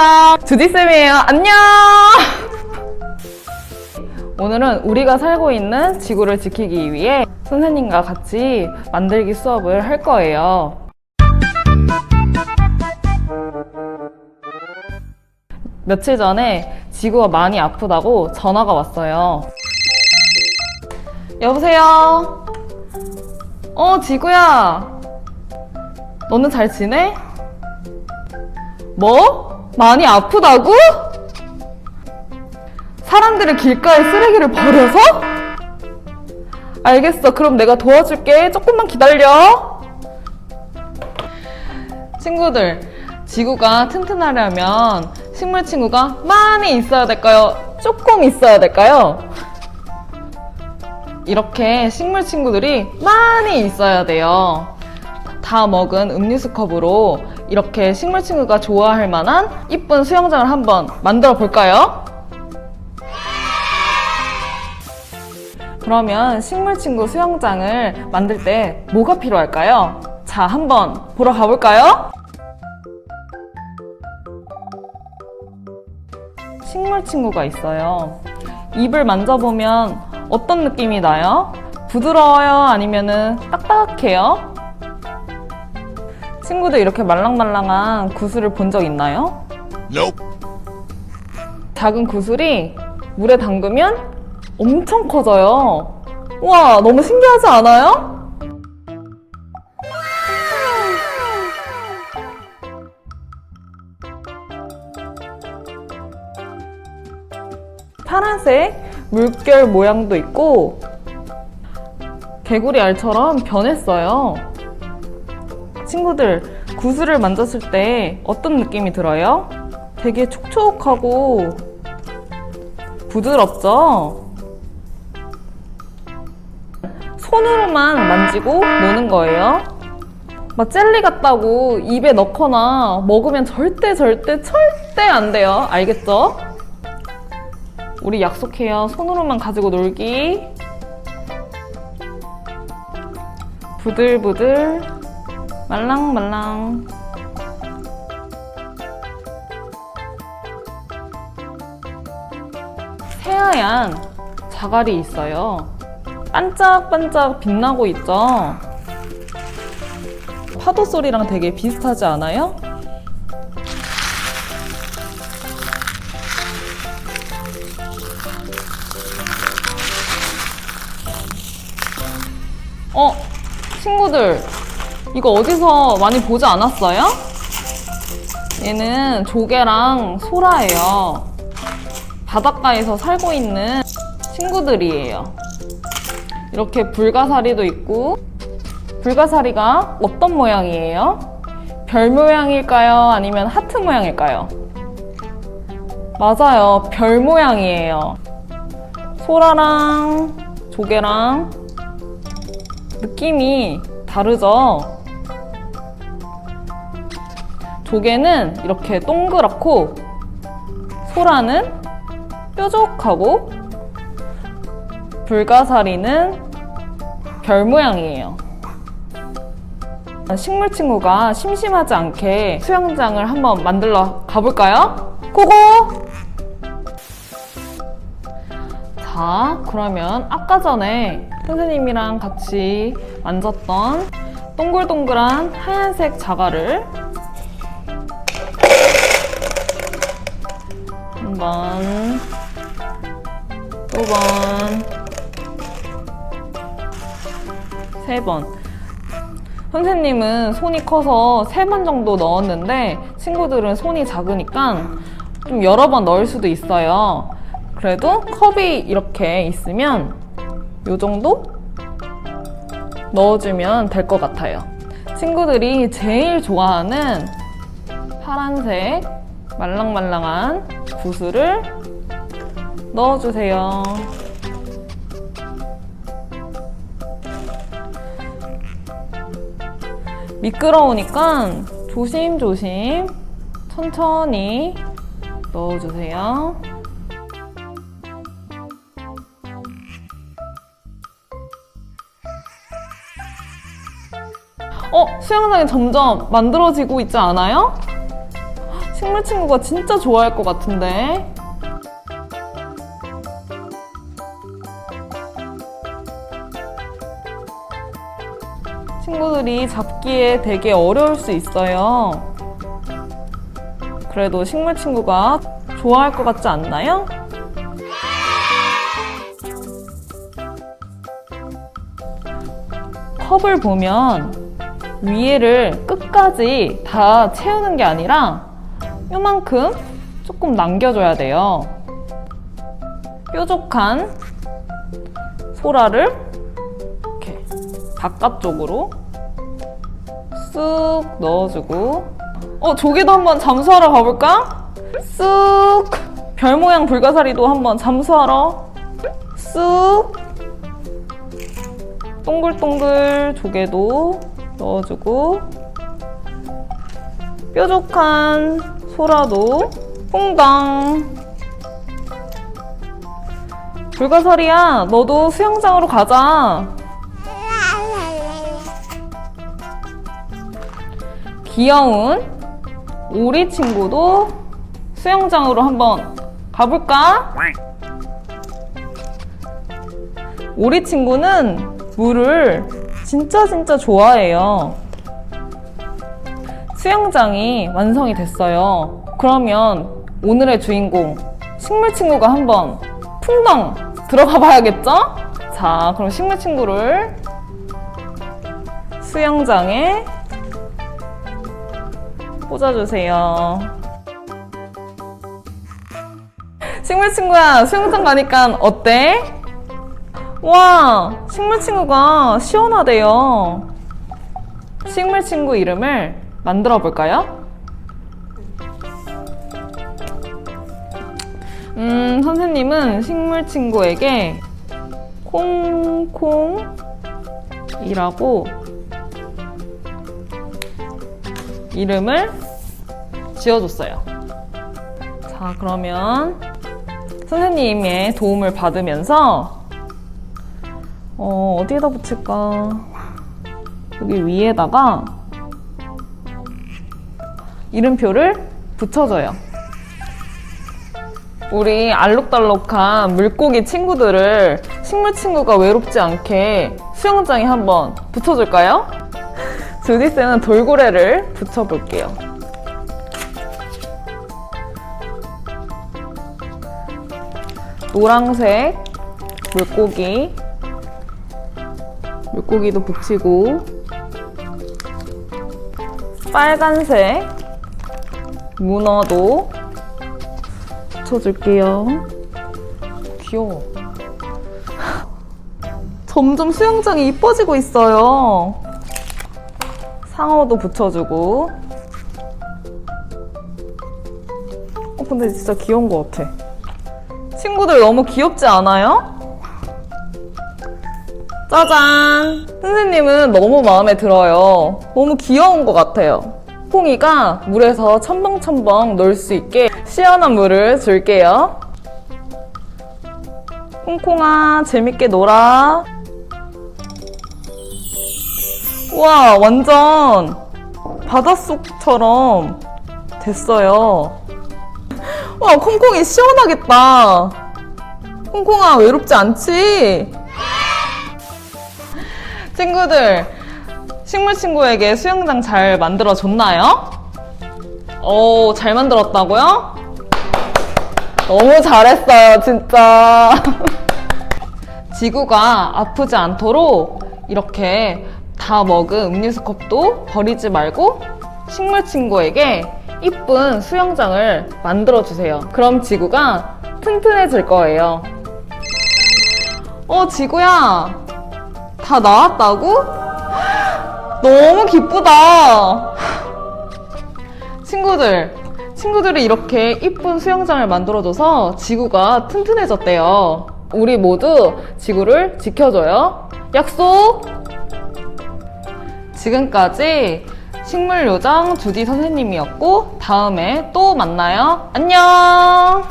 수영장 주디쌤이에요. 안녕! 오늘은 우리가 살고 있는 지구를 지키기 위해 선생님과 같이 만들기 수업을 할 거예요. 며칠 전에 지구가 많이 아프다고 전화가 왔어요. 여보세요? 어, 지구야. 너는 잘 지내? 뭐? 많이 아프다고? 사람들이 길가에 쓰레기를 버려서? 알겠어. 그럼 내가 도와줄게. 조금만 기다려. 친구들, 지구가 튼튼하려면 식물 친구가 많이 있어야 될까요? 조금 있어야 될까요? 이렇게 식물 친구들이 많이 있어야 돼요. 다 먹은 음료수 컵으로 이렇게 식물 친구가 좋아할 만한 이쁜 수영장을 한번 만들어 볼까요? 그러면 식물 친구 수영장을 만들 때 뭐가 필요할까요? 자, 한번 보러 가볼까요? 식물 친구가 있어요. 입을 만져보면 어떤 느낌이 나요? 부드러워요? 아니면은 딱딱해요? 친구들 이렇게 말랑말랑한 구슬을 본 적 있나요? Nope. 작은 구슬이 물에 담그면 엄청 커져요. 우와, 너무 신기하지 않아요? 파란색 물결 모양도 있고 개구리 알처럼 변했어요. 친구들, 구슬을 만졌을 때 어떤 느낌이 들어요? 되게 촉촉하고 부드럽죠? 손으로만 만지고 노는 거예요. 막 젤리 같다고 입에 넣거나 먹으면 절대 절대 절대 안 돼요. 알겠죠? 우리 약속해요. 손으로만 가지고 놀기. 부들부들, 말랑말랑. 새하얀 자갈이 있어요. 반짝반짝 빛나고 있죠? 파도 소리랑 되게 비슷하지 않아요? 어, 친구들, 이거 어디서 많이 보지 않았어요? 얘는 조개랑 소라예요. 바닷가에서 살고 있는 친구들이에요. 이렇게 불가사리도 있고, 불가사리가 어떤 모양이에요? 별 모양일까요? 아니면 하트 모양일까요? 맞아요. 별 모양이에요. 소라랑 조개랑 느낌이 다르죠? 조개는 이렇게 동그랗고, 소라는 뾰족하고, 불가사리는 별 모양이에요. 식물 친구가 심심하지 않게 수영장을 한번 만들러 가볼까요? 고고! 자, 그러면 아까 전에 선생님이랑 같이 만졌던 동글동글한 하얀색 자갈을 한 번, 두 번, 세 번. 선생님은 손이 커서 세번 정도 넣었는데 친구들은 손이 작으니까 좀 여러 번 넣을 수도 있어요. 그래도 컵이 이렇게 있으면 요 정도 넣어주면 될 것 같아요. 친구들이 제일 좋아하는 파란색 말랑말랑한 구슬을 넣어주세요. 미끄러우니까 조심조심 천천히 넣어주세요. 어, 수영장이 점점 만들어지고 있지 않아요? 식물 친구가 진짜 좋아할 것 같은데. 친구들이 잡기에 되게 어려울 수 있어요. 그래도 식물 친구가 좋아할 것 같지 않나요? 컵을 보면 위에를 끝까지 다 채우는 게 아니라 요만큼 조금 남겨줘야 돼요. 뾰족한 소라를 이렇게 바깥쪽으로 쑥 넣어주고 어 조개도 한번 잠수하러 가볼까? 쑥 별 모양 불가사리도 한번 잠수하러 쑥 동글동글 조개도 넣어주고 뾰족한 소라도 퐁당 불가사리야 너도 수영장으로 가자 귀여운 오리 친구도 수영장으로 한번 가볼까? 오리 친구는 물을 진짜 진짜 좋아해요. 수영장이 완성이 됐어요. 그러면 오늘의 주인공 식물 친구가 한번 풍덩 들어가 봐야겠죠? 자, 그럼 식물 친구를 수영장에 꽂아주세요. 식물 친구야, 수영장 가니까 어때? 와, 식물 친구가 시원하대요. 식물 친구 이름을 만들어 볼까요? 음, 선생님은 식물 친구에게 콩콩이라고 이름을 지어줬어요. 자, 그러면 선생님의 도움을 받으면서 어, 어디에다 붙일까? 여기 위에다가 이름표를 붙여줘요. 우리 알록달록한 물고기 친구들을 식물 친구가 외롭지 않게 수영장에 한번 붙여줄까요? 주디쌤은 돌고래를 붙여볼게요. 노란색 물고기 물고기도 붙이고 빨간색 문어도 붙여줄게요. 귀여워. 점점 수영장이 이뻐지고 있어요. 상어도 붙여주고. 어, 근데 진짜 귀여운 것 같아. 친구들 너무 귀엽지 않아요? 짜잔! 선생님은 너무 마음에 들어요. 너무 귀여운 것 같아요. 콩이가 물에서 첨벙첨벙 놀수 있게 시원한 물을 줄게요. 콩콩아, 재밌게 놀아. 와, 완전 바닷속처럼 됐어요. 와, 콩콩이 시원하겠다. 콩콩아, 외롭지 않지? 친구들, 식물 친구에게 수영장 잘 만들어 줬나요? 오, 잘 만들었다고요? 너무 잘했어요, 진짜. 지구가 아프지 않도록 이렇게 다 먹은 음료수 컵도 버리지 말고 식물 친구에게 이쁜 수영장을 만들어 주세요. 그럼 지구가 튼튼해질 거예요. 어, 지구야. 다 나왔다고? 너무 기쁘다. 친구들, 친구들이 이렇게 이쁜 수영장을 만들어줘서 지구가 튼튼해졌대요. 우리 모두 지구를 지켜줘요. 약속! 지금까지 식물요정 주디 선생님이었고, 다음에 또 만나요. 안녕!